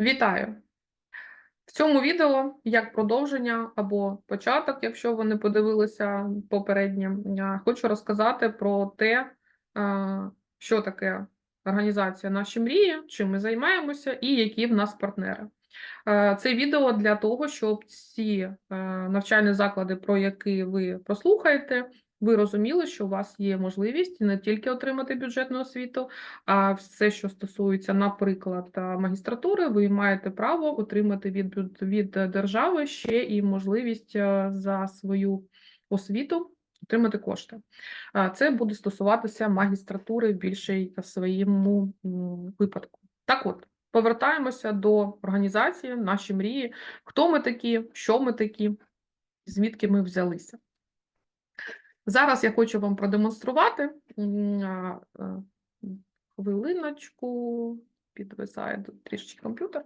Вітаю! В цьому відео як продовження або початок, якщо ви не подивилися попереднє, хочу розказати про те, що таке організація Наші мрії, чим ми займаємося і які в нас партнери. Це відео для того, щоб ці навчальні заклади, про які ви прослухаєте, ви розуміли, що у вас є можливість не тільки отримати бюджетну освіту, а все, що стосується, наприклад, магістратури, ви маєте право отримати від, від держави ще і можливість е, за свою освіту отримати кошти. Це буде стосуватися магістратури в більшій своєму випадку. Так от. Повертаємося до організації, наші мрії, хто ми такі, що ми такі, звідки ми взялися. Зараз я хочу вам продемонструвати хвилиночку, підвисає трішечки комп'ютер.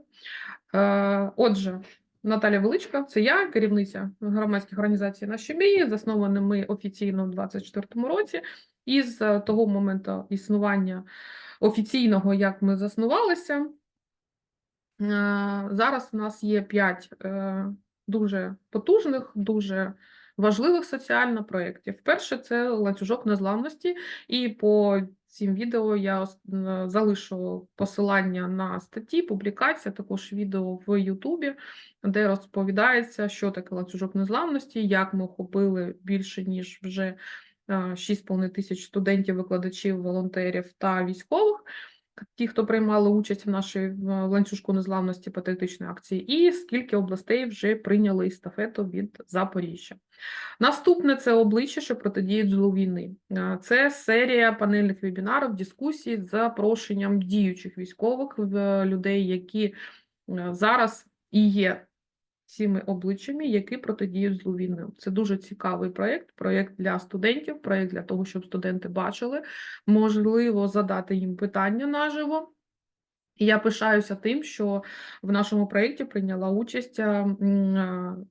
Е, Отже, Наталя Величка, це я, керівниця громадських організацій Наші мрії, засновані ми офіційно в 24-му році. І з того моменту існування офіційного, як ми заснувалися, е, зараз у нас є п'ять е, дуже потужних, дуже важливих соціально проєктів. Перше це ланцюжок незламності, і по цим відео я е, залишу посилання на статті, публікація, також відео в Ютубі, де розповідається, що таке ланцюжок незламності, як ми охопили більше ніж вже е, 6,5 тисяч студентів, викладачів, волонтерів та військових. Ті, хто приймали участь в нашій ланцюжку незламності патріотичної акції, і скільки областей вже прийняли естафету від Запоріжжя. Наступне це обличчя, що протидіють злу війни. Е, Це серія панельних вебінарів, дискусій з запрошенням діючих військових людей, які е, зараз і є цими обличчями, які протидіють злу війни. Це дуже цікавий проєкт, проєкт для студентів, проєкт для того, щоб студенти бачили, можливо, задати їм питання наживо. І я пишаюся тим, що в нашому проєкті прийняла участь а, м,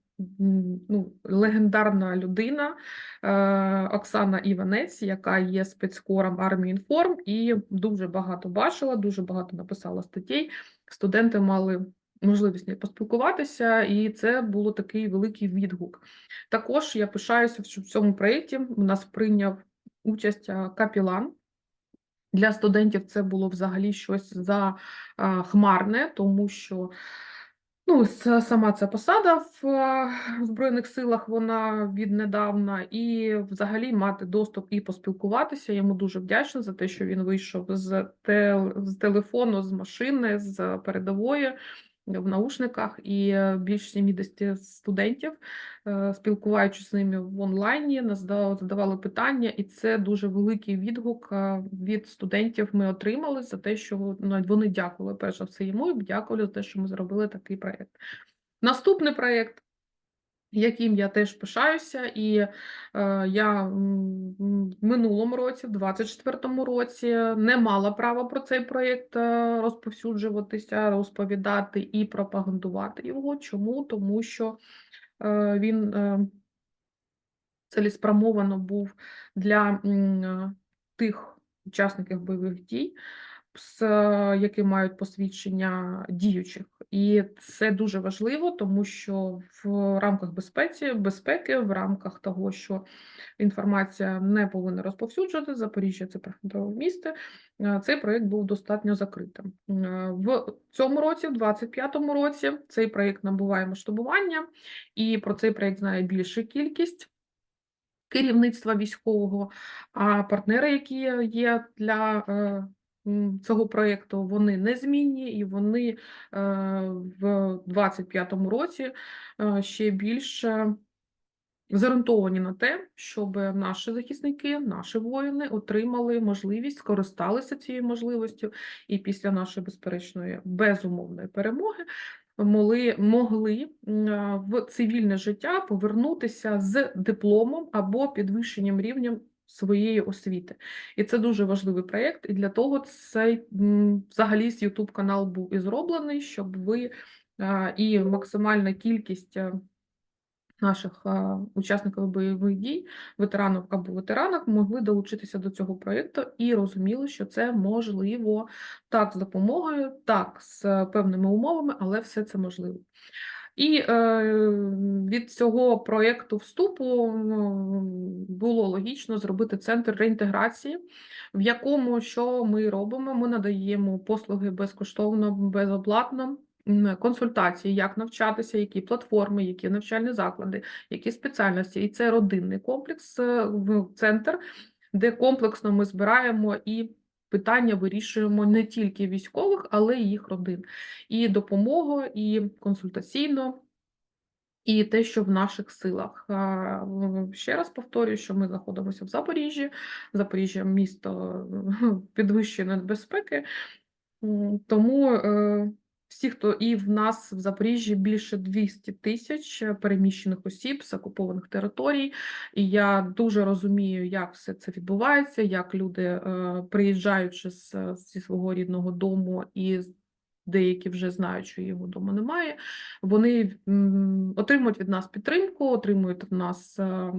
ну, легендарна людина е, Оксана Іванець, яка є спецкором армії інформ, і дуже багато бачила, дуже багато написала статей. Студенти мали можливість поспілкуватися, і це було такий великий відгук. Також я пишаюся, що в цьому проєкті у нас прийняв участь капілан. Для студентів це було взагалі щось за хмарне, тому що ну, сама ця посада в Збройних силах вона віднедавна, і взагалі мати доступ і поспілкуватися. Йому дуже вдячна за те, що він вийшов з, тел, з телефону, з машини, з передової. В наушниках і е, більш 70 студентів, е, спілкуючись з ними в онлайні, задавали- питання, і це дуже великий відгук від студентів. Ми отримали за те, що ну, вони дякували перш за все йому, і дякували за те, що ми зробили такий проєкт. Наступний проєкт, яким я теж пишаюся, і е, я в минулому році, в 24-му році, не мала права про цей проєкт е, розповсюджуватися, розповідати і пропагандувати його. Чому? Тому що е, він е, цілеспрямовано був для е, тих учасників бойових дій, які мають посвідчення діючих, і це дуже важливо, тому що в рамках безпеці, безпеки, в рамках того, що інформація не повинна розповсюджувати, Запоріжжя це прифронтове місто. е, Цей проєкт був достатньо закритим. Е, В цьому році, в 25-му році, цей проєкт набуває масштабування, і про цей проєкт знає більша кількість керівництва військового, а партнери, які є для е, цього проєкту, вони незмінні і вони е, в 25-му році е, ще більше зорієнтовані на те, щоб наші захисники, наші воїни отримали можливість, скористалися цією можливістю, і після нашої безперечної безумовної перемоги могли, могли в цивільне життя повернутися з дипломом або підвищенням рівнем своєї освіти. І це дуже важливий проєкт, і для того цей взагалі з YouTube канал був і зроблений, щоб ви і максимальна кількість. наших учасників бойових дій, ветеранів або ветеранок могли долучитися до цього проєкту і розуміли, що це можливо так з допомогою, так з певними умовами, але все це можливо. І е, від цього проєкту вступу ну, було логічно зробити центр реінтеграції, в якому що ми робимо? Ми надаємо послуги безкоштовно, безоплатно. Консультації, як навчатися, які платформи, які навчальні заклади, які спеціальності. І це родинний комплекс, е, центр, де комплексно ми збираємо і питання вирішуємо не тільки військових, але й їх родин і допомогу, і консультаційно, і те, що в наших силах. Ще раз повторюю, що ми знаходимося в Запоріжжі. Запоріжжя місто підвищеної безпеки, тому е, всі, хто і в нас в Запоріжжі більше 200 тисяч переміщених осіб з окупованих територій, і я дуже розумію, як все це відбувається, як люди, е, приїжджаючи з, зі свого рідного дому і деякі вже знають, що його вдома немає, вони отримують від нас підтримку, отримують від нас е,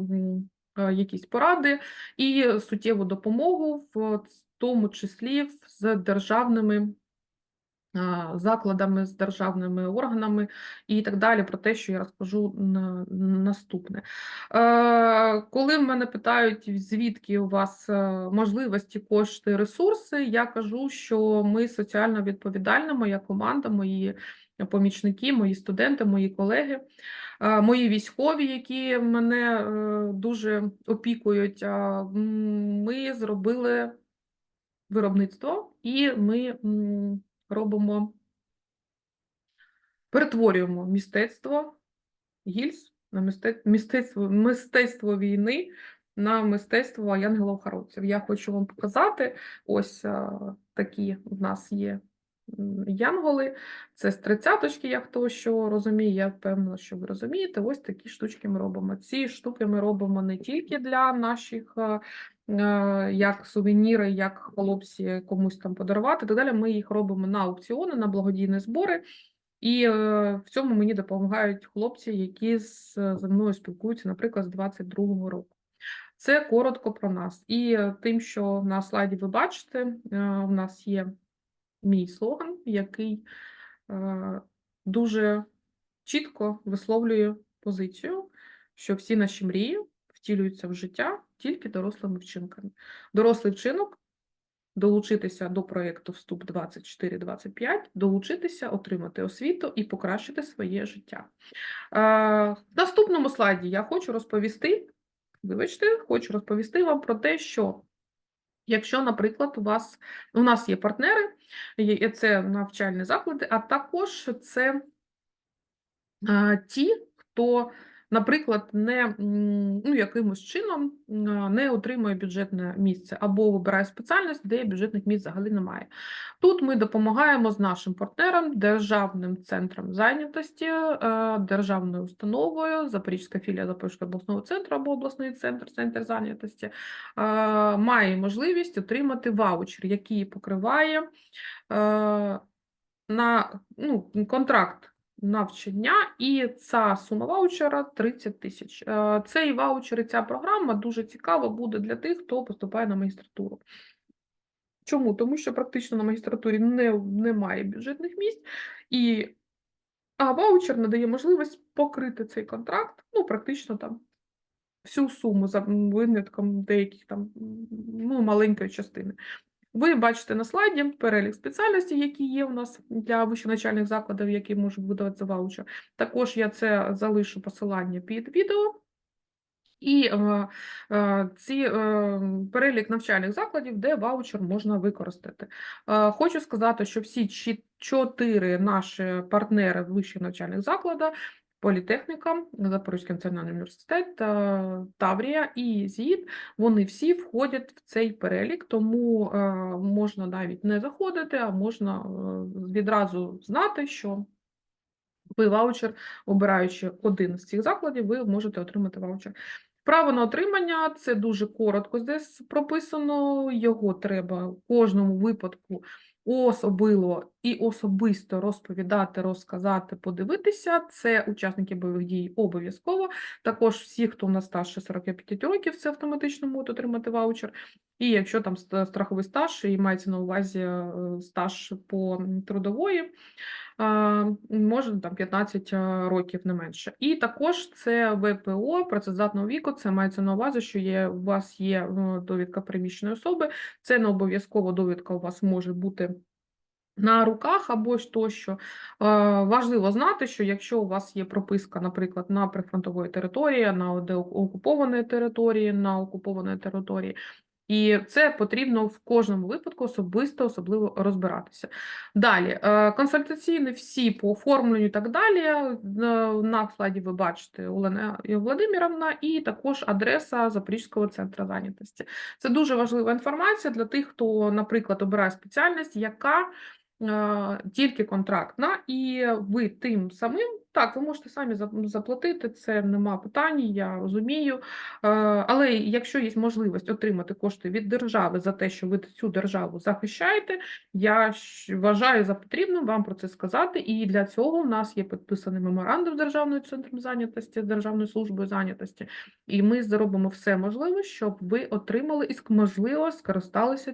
е, якісь поради і суттєву допомогу, в тому числі з державними закладами, з державними органами і так далі, про те, що я розкажу на наступне. Е, Коли в мене питають, звідки у вас е, можливості, кошти, ресурси, я кажу, що ми соціально відповідальна, моя команда, мої помічники, мої студенти, мої колеги, е, мої військові, які мене дуже опікують. Ми зробили виробництво, і ми робимо, перетворюємо мистецтво гільз на мистецтво мистецтво, мистецтво війни на мистецтво янголов-хоробців. Я хочу вам показати ось такі в нас є янголи. Це з тридцяточки, як хто що розуміє, я впевнена, що ви розумієте. Ось такі штучки ми робимо. Ці штуки ми робимо не тільки для наших. е, Як сувеніри, як хлопці комусь там подарувати, так далі. Ми їх робимо на аукціони, на благодійні збори. І е, в цьому мені допомагають хлопці, які з, зі мною спілкуються, наприклад, з 22-го року. Це коротко про нас. І е, тим, що на слайді ви бачите, е, в нас є мій слоган, який е, дуже чітко висловлює позицію, що всі наші мрії втілюються в життя тільки дорослими вчинками. Дорослий вчинок долучитися до проєкту Вступ 24-25, долучитися, отримати освіту і покращити своє життя. Е, В наступному слайді я хочу розповісти, вибачте, хочу розповісти вам про те, що Якщо, наприклад, у вас у нас є партнери, це навчальні заклади, а також це ті, хто, наприклад, не ну, якимось чином не отримує бюджетне місце або вибирає спеціальність, де бюджетних місць взагалі немає. Тут ми допомагаємо з нашим партнером, Державним центром зайнятості, е, державною установою, Запорізька філія Запорізького обласного центру або обласний центр, центр зайнятості, е, має можливість отримати ваучер, який покриває е, на ну, контракт навчання, і ця сума ваучера 30 тисяч. Е, Цей ваучер і ця програма дуже цікава буде для тих, хто поступає на магістратуру. Чому? Тому що практично на магістратурі не, немає бюджетних місць, і а ваучер надає можливість покрити цей контракт, ну, практично там всю суму за винятком деяких там ну, маленької частини. Ви бачите на слайді перелік спеціальностей, які є у нас для вищоначальних закладів, які можуть видавати ваучер. Також я це залишу посилання під відео. І е, е, ці е, перелік навчальних закладів, де ваучер можна використати. Е, хочу сказати, що всі чотири наші партнери вищих навчальних закладів Політехніка, Запорізький національний університет, е, Таврія і ЗІД, вони всі входять в цей перелік, тому е, можна навіть не заходити, а можна е, відразу знати, що ви ваучер, обираючи один з цих закладів, ви можете отримати ваучер. Право на отримання це дуже коротко здесь прописано. Його треба в кожному випадку особливо і особисто розповідати, розказати, подивитися. Це учасники бойових дій обов'язково. Також всі, хто у нас старше 45 років, це автоматично можуть отримати ваучер. І якщо там страховий стаж і мається на увазі е, стаж по трудової, а, може там 15 років не менше. І також це ВПО працездатного віку. Це мається на увазі, що є у вас є е, довідка переміщеної особи. Це не обов'язково довідка у вас може бути. На руках або ж тощо Е, важливо знати, що якщо у вас є прописка, наприклад, на прифронтової території, на де окупованої території, на окупованої території, і це потрібно в кожному випадку особисто особливо розбиратися. Далі, е, консультаційні всі по оформленню і так далі. е, На слайді ви бачите Олена Владимировна, і також адреса Запорізького центру зайнятості. Це дуже важлива інформація для тих, хто, наприклад, обирає спеціальність, яка тільки контрактна, і ви тим самим. Так, ви можете самі заплатити, це нема питань, я розумію. Е, Але якщо є можливість отримати кошти від держави за те, що ви цю державу захищаєте, я вважаю за потрібним вам про це сказати. І для цього в нас є підписаний меморандум Державною центром зайнятості, з Державною службою зайнятості. І ми зробимо все можливе, щоб ви отримали і можливо скористалися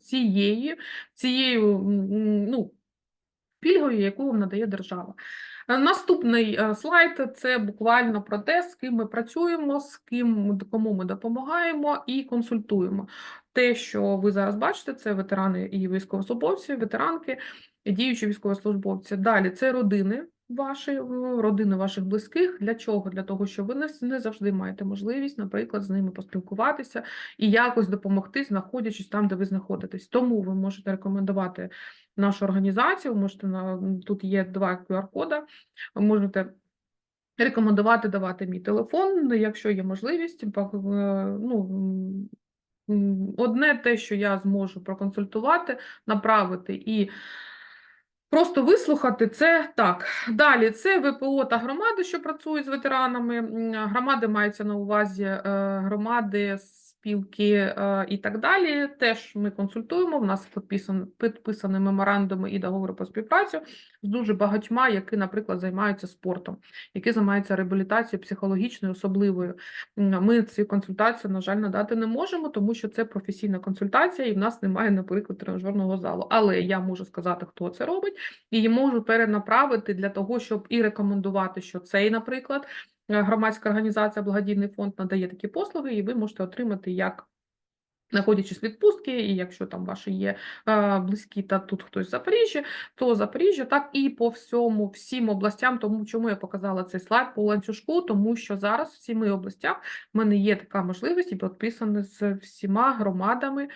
цією, цією ну, пільгою, яку вам надає держава. Е, Наступний е, слайд це буквально про те, з ким ми працюємо, з ким кому ми допомагаємо і консультуємо. Те, що ви зараз бачите, це ветерани і військовослужбовці, ветеранки, діючі військовослужбовці. Далі це родини ваші, е, родини ваших близьких. Для чого? Для того, що ви не завжди маєте можливість, наприклад, з ними поспілкуватися і якось допомогти, знаходячись там, де ви знаходитесь. Тому ви можете рекомендувати нашу організацію. Можете на тут є два QR-кода. Можете рекомендувати давати мій телефон, ну, якщо є можливість. е, Ну, одне те, що я зможу проконсультувати, направити і. Просто вислухати це так. Далі це ВПО та громади, що працюють з ветеранами. Громади маються на увазі е, громади, спілки е, і так далі. Теж ми консультуємо. В нас підписан, підписані меморандуми і договори про співпрацю з дуже багатьма, які, наприклад, займаються спортом, які займаються реабілітацією психологічною, особливою. Ми ці консультації, на жаль, надати не можемо, тому що це професійна консультація, і в нас немає, наприклад, тренажерного залу. Але я можу сказати, хто це робить, і можу перенаправити для того, щоб і рекомендувати, що цей, наприклад, громадська організація, благодійний фонд надає такі послуги, і ви можете отримати як. Знаходячись в відпустки, і якщо там ваші є е, близькі та тут хтось в Запоріжжі, то Запоріжжя, так і по всьому, всім областям, тому чому я показала цей слайд по ланцюжку, тому що зараз в сіми областях в мене є така можливість і підписана з всіма громадами е,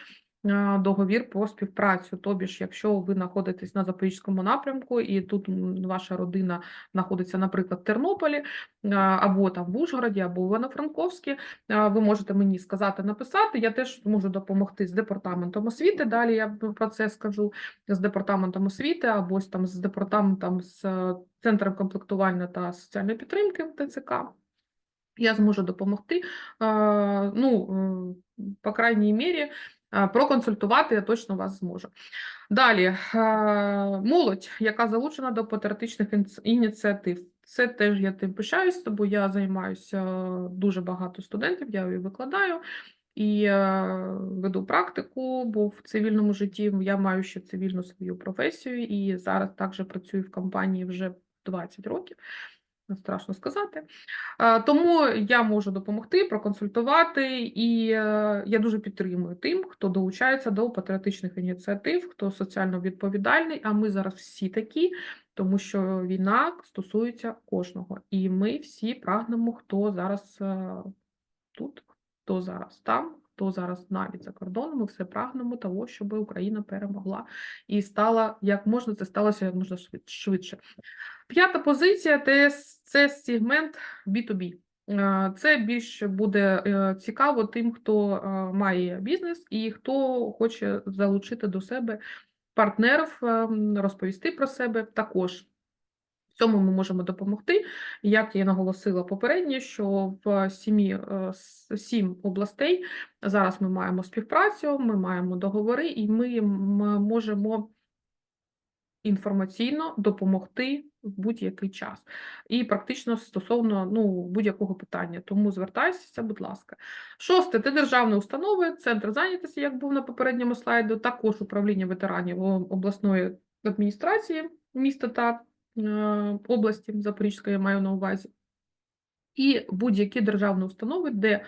договір про співпрацю. Тобі ж, якщо ви знаходитесь на Запорізькому напрямку, і тут ваша родина знаходиться, наприклад, в Тернополі, е, або там в Ужгороді, або в Івано-Франковській, е, ви можете мені сказати, написати. Я теж можу допомогти з департаментом освіти. Далі я про це скажу з департаментом освіти, або там з департаментом з е, центром комплектування та соціальної підтримки ТЦК. Я зможу допомогти. е, Ну, е, по крайній мірі, е, проконсультувати я точно вас зможу. Далі, е, молодь, яка залучена до патріотичних ініціатив. Це теж я тим пишаюсь, бо я займаюся е, дуже багато студентів, я і викладаю і е, веду практику, бо в цивільному житті я маю ще цивільну свою професію, і зараз також працюю в компанії вже 20 років. Не страшно сказати. Е, Тому я можу допомогти, проконсультувати, і е, я дуже підтримую тим, хто долучається до патріотичних ініціатив, хто соціально відповідальний. А ми зараз всі такі, тому що війна стосується кожного. І ми всі прагнемо, хто зараз е, тут, хто зараз там, хто зараз навіть за кордоном. Ми все прагнемо того, щоб Україна перемогла і стала як можна, це сталося як можна швид- швидше. П'ята позиція це, сегмент B2B. Е, Це більше буде е, цікаво тим, хто е, має бізнес і хто хоче залучити до себе партнерів, е, розповісти про себе також. Цьому ми можемо допомогти. Як я наголосила попередньо, що в сімі е, сім областей зараз ми маємо співпрацю, ми маємо договори, і ми можемо інформаційно допомогти в будь-який час. І практично стосовно ну, будь-якого питання. Тому звертайся, будь ласка. Шосте це державні установи, центр зайнятості, як був на попередньому слайду, також управління ветеранів обласної адміністрації міста та області Запорізької я маю на увазі. І будь-які державні установи, де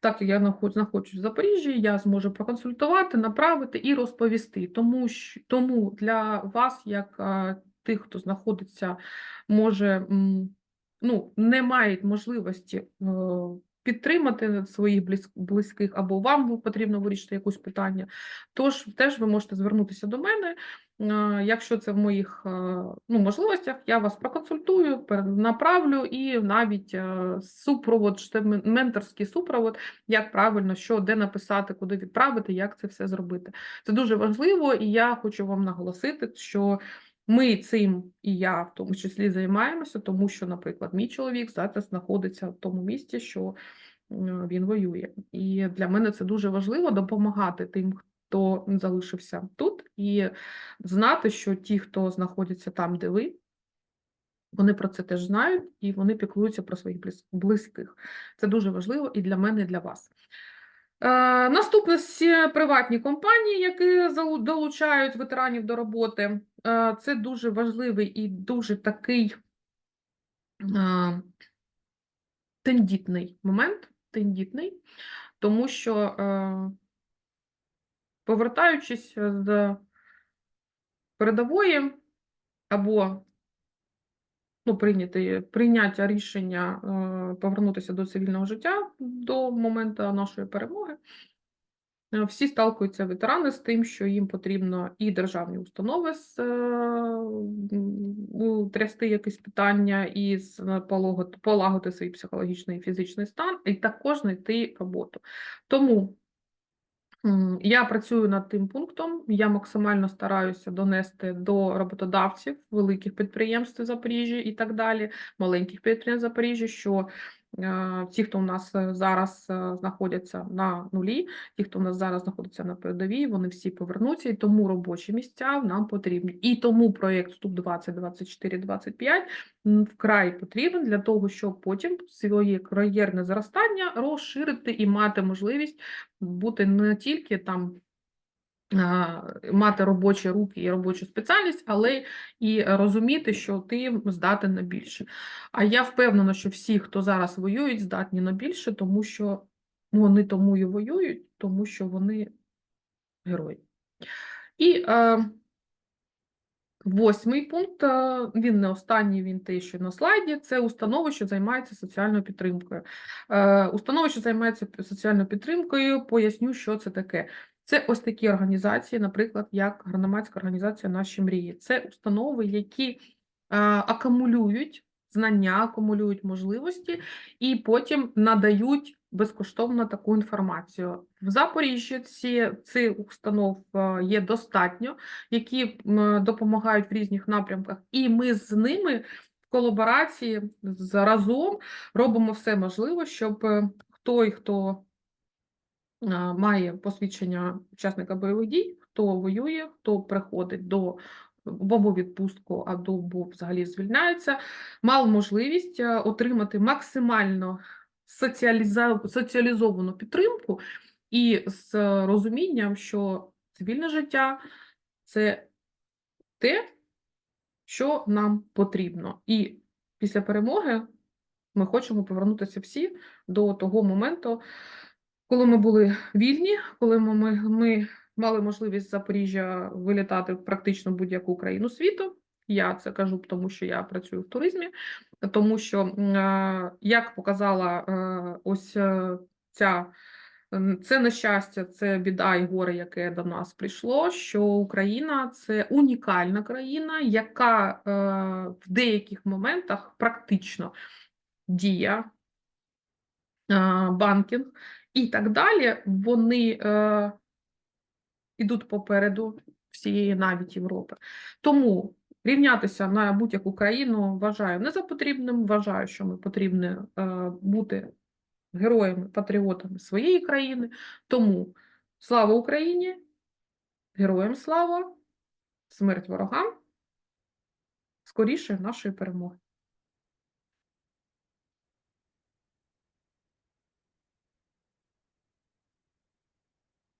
так як я знаходжусь в Запоріжжі, я зможу проконсультувати, направити і розповісти. Тому, тому для вас, як а, тих, хто знаходиться, може, ну, не мають можливості е, підтримати своїх близьких, або вам потрібно вирішити якусь питання, тож теж ви можете звернутися до мене. Е, Якщо це в моїх е, ну, можливостях, я вас проконсультую, направлю і навіть е, супровод, менторський супровод, як правильно, що, де написати, куди відправити, як це все зробити. Це дуже важливо, і я хочу вам наголосити, що ми цим і я в тому числі займаємося, тому що, наприклад, мій чоловік зараз знаходиться в тому місці, що він воює. І для мене це дуже важливо допомагати тим, хто залишився тут, і знати, що ті, хто знаходяться там, де ви, вони про це теж знають, і вони піклуються про своїх близьких. Це дуже важливо і для мене, і для вас. Е, Наступне всі приватні компанії, які долучають ветеранів до роботи. Е, Це дуже важливий і дуже такий е, тендітний момент, тендітний, тому що, е, повертаючись з передової або ну, прийняти, прийняття рішення е, повернутися до цивільного життя до моменту нашої перемоги. Е, Всі сталкуються ветерани з тим, що їм потрібно і державні установи з, е, м, утрясти якісь питання і е, полагодити свій психологічний і фізичний стан, і також знайти роботу. Тому я працюю над тим пунктом. Я максимально стараюся донести до роботодавців великих підприємств в Запоріжжі і так далі, маленьких підприємств в Запоріжжі, що ті, хто у нас зараз знаходяться на нулі, ті, хто у нас зараз знаходиться на передовій, вони всі повернуться, і тому робочі місця нам потрібні. І тому проєкт Вступ 2024-25 м, вкрай потрібен для того, щоб потім своє кар'єрне зростання розширити і мати можливість бути не тільки там. Мати робочі руки і робочу спеціальність, але і розуміти, що ти здатен на більше. А я впевнена, що всі, хто зараз воюють, здатні на більше, тому що вони тому і воюють, тому що вони герої. І е, восьмий пункт, е, він не останній, він той, що на слайді, це установи, що займаються соціальною підтримкою. Е, Установи, що займаються соціальною підтримкою, поясню, що це таке. Це ось такі організації, наприклад, як громадська організація Наші мрії. Це установи, які акумулюють знання, акумулюють можливості і потім надають безкоштовно таку інформацію. В Запоріжжі ці, цих установ є достатньо, які допомагають в різних напрямках, і ми з ними в колаборації разом робимо все можливе, щоб той, хто е, має посвідчення учасника бойових дій, хто воює, хто приходить до або відпустку, або взагалі звільняється, мав можливість е, отримати максимально соціалізовану підтримку і з розумінням, що цивільне життя це те, що нам потрібно. І після перемоги ми хочемо повернутися всі до того моменту, коли ми були вільні, коли ми, ми, мали можливість з Запоріжжя вилітати в практично будь-яку країну світу. Я це кажу, тому що я працюю в туризмі, тому що, е, як показала е, ось е, ця це нещастя, це біда і горе, яке до нас прийшло. Що Україна це унікальна країна, яка в деяких моментах практично дія, банкінг і так далі, вони е, ідуть попереду всієї навіть Європи. Тому рівнятися на будь-яку країну вважаю не за потрібним. Вважаю, що ми повинні е, бути героями, патріотами своєї країни. Тому слава Україні! Героям слава! Смерть ворогам! Скоріше нашої перемоги!